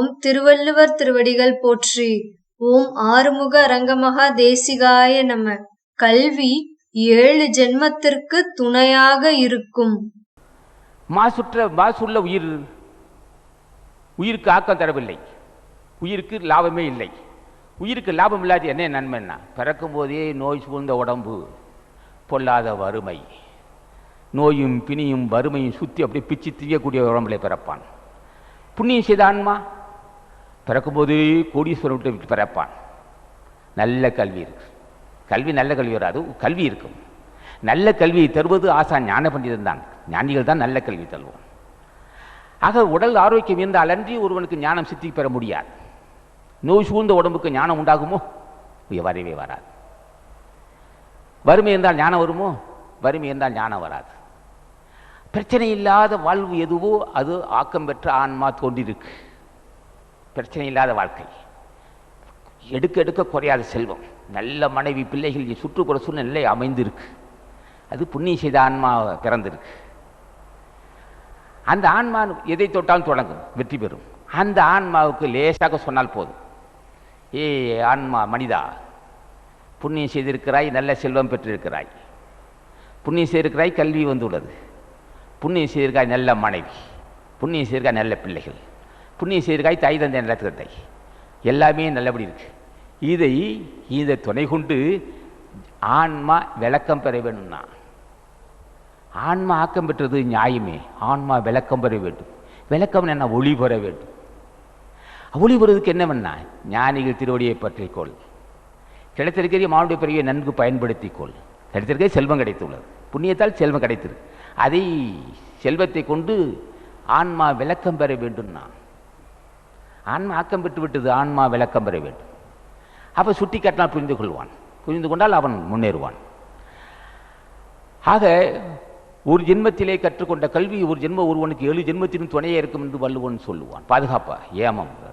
ஓம் திருவள்ளுவர் திருவடிகள் போற்றி. ஓம் ஆறுமுக அரங்கமகா தேசிகாய நம. கல்வி ஏழு ஜென்மத்திற்கு துணையாக இருக்கும். மாசுற்ற மாசுள்ள உயிர் உயிருக்கு ஆக்கம் தரவில்லை. உயிருக்கு லாபமே இல்லை. உயிருக்கு லாபம் இல்லாத என்ன நன்மைன்னா? பிறக்கும் போதே நோய் சூழ்ந்த உடம்பு பொல்லாத வறுமை. நோயும் பிணியும் வறுமையும் சுற்றி அப்படியே பிச்சு திரியக்கூடிய உடம்புல பிறப்பான். புண்ணியம் செய்த ஆன்மா பிறக்கும்போதே கோடீஸ்வரன் விட்டு விட்டு பிறப்பான். நல்ல கல்வி இருக்கு. கல்வி நல்ல கல்வி வராது. கல்வி இருக்கும். நல்ல கல்வியை தருவது ஆசான் ஞான பண்டிதன் தான் ஞானிகள் தான் நல்ல கல்வி தருவோம். ஆக உடல் ஆரோக்கியம் இருந்தால் அன்றி ஒருவனுக்கு ஞானம் சித்தி பெற முடியாது. நோய் சூழ்ந்த உடம்புக்கு ஞானம் உண்டாகுமோ? வரவே வராது. வறுமை இருந்தால் ஞானம் வருமோ? வறுமை இருந்தால் ஞானம் வராது. பிரச்சனை இல்லாத வாழ்வு எதுவோ அது ஆக்கம் பெற்ற ஆன்மா தோன்றிருக்கு பிரச்சனை இல்லாத வாழ்க்கை. எடுக்க எடுக்க குறையாத செல்வம். நல்ல மனைவி பிள்ளைகள் சுற்றுப்புற சூழ்நிலை அமைந்திருக்கு. அது புண்ணியம் செய்த ஆன்மா பிறந்திருக்கு. அந்த ஆன்மா எதை தொட்டாலும் தொடங்கும் வெற்றி பெறும். அந்த ஆன்மாவுக்கு லேசாக சொன்னால் போதும். ஏ ஆன்மா மனிதா புண்ணியம் செய்திருக்கிறாய் நல்ல செல்வம் பெற்றிருக்கிறாய். புண்ணியம் செய்திருக்கிறாய் கல்வி வந்துள்ளது. புண்ணியம் செய்திருக்காய் நல்ல மனைவி. புண்ணியம் செய்திருக்காய் நல்ல பிள்ளைகள். புண்ணியம் செய்திருக்காய் தாய் தந்தை நல்ல எல்லாமே நல்லபடி இருக்கு. இதை இதை துணை கொண்டு ஆன்மா விளக்கம் பெற வேணும்னா ஆன்மா ஆக்கம் பெற்றது நியாயமே. ஆன்மா விளக்கம் பெற வேண்டும். விளக்கம் என்ன? ஒளி பெற வேண்டும். ஒளி பெறுவதுக்கு என்னவென்னா ஞானிகள் திருவடியை பற்றிக்கொள் கிடைத்திருக்கிற மானுடைய பிறவியை நன்கு பயன்படுத்திக்கொள் கிடைத்திருக்கிற செல்வம் கிடைத்துள்ளது. புண்ணியத்தால் செல்வம் கிடைத்திருக்கு. அதை செல்வத்தை கொண்டு ஆன்மா விளக்கம் பெற வேண்டும்னா ஆன்மா ஆக்கம் பெற்று விட்டது ஆன்மா விளக்கம் பெற வேண்டும். அப்போ சுட்டி காட்டினால் புரிந்து கொள்வான். புரிந்து கொண்டால் அவன் முன்னேறுவான். ஆக ஒரு ஜென்மத்திலே கற்றுக்கொண்ட கல்வி ஒரு ஜென்ம ஒருவனுக்கு ஏழு ஜென்மத்திலும் துணையே இருக்கும் என்று வள்ளுவன் சொல்லுவான். பாதுகாப்பா? ஏமம்.